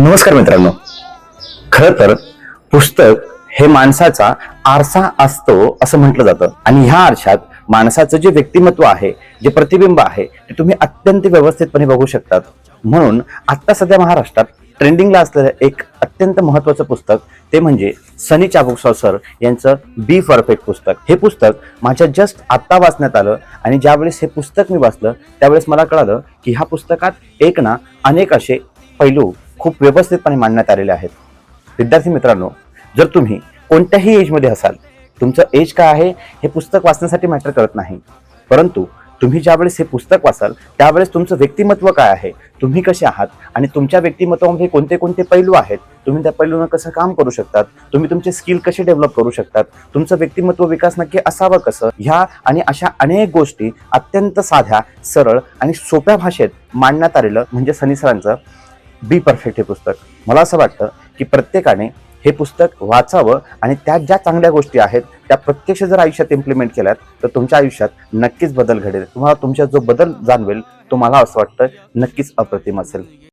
नमस्कार मित्रांनो. खर तर पुस्तक हे माणसाचा आरसा असतो असं म्हटलं जातं. आणि ह्या आरशात माणसाचं जे व्यक्तिमत्व आहे जे प्रतिबिंब आहे ते तुम्ही अत्यंत व्यवस्थितपणे बघू शकतात. म्हणून आत्ता सध्या महाराष्ट्रात ट्रेंडिंगला असलेलं एक अत्यंत महत्वाचं पुस्तक ते म्हणजे सनी चाबुकसाव सर यांचं बी परफेक्ट पुस्तक. हे पुस्तक माझ्या जस्ट आत्ता वाचण्यात आलं आणि ज्यावेळेस हे पुस्तक मी वाचलं त्यावेळेस मला कळालं की ह्या पुस्तकात एक ना अनेक असे पैलू खूप व्यवस्थितपणे मांडण्यात आलेले आहेत. विद्यार्थी मित्रांनो जर तुम्ही कोणत्याही एजमध्ये असाल तुमचं एज काय आहे हे पुस्तक वाचण्यासाठी मॅटर करत नाही. परंतु तुम्ही ज्यावेळेस हे पुस्तक वाचाल त्यावेळेस तुमचं व्यक्तिमत्व काय आहे तुम्ही कसे आहात आणि तुमच्या व्यक्तिमत्वामध्ये कोणते कोणते पैलू आहेत तुम्ही त्या पैलूनं कसं काम करू शकतात तुम्ही तुमचे स्किल कसे डेव्हलप करू शकतात तुमचं व्यक्तिमत्व विकास नक्की असावं कसं ह्या आणि अशा अनेक गोष्टी अत्यंत साध्या सरळ आणि सोप्या भाषेत मांडण्यात आलेलं म्हणजे सनी सरांचं बी परफेक्ट हे पुस्तक. मला असं वाटतं की प्रत्येकाने हे पुस्तक वाचावं आणि त्यात ज्या चांगल्या गोष्टी आहेत त्या प्रत्यक्ष जर आयुष्यात इम्प्लिमेंट केल्यात तर तुमच्या आयुष्यात नक्कीच बदल घडेल. तुम्हाला तुमच्या जो बदल जाणवेल तो मला असं वाटतं नक्कीच अप्रतिम असेल.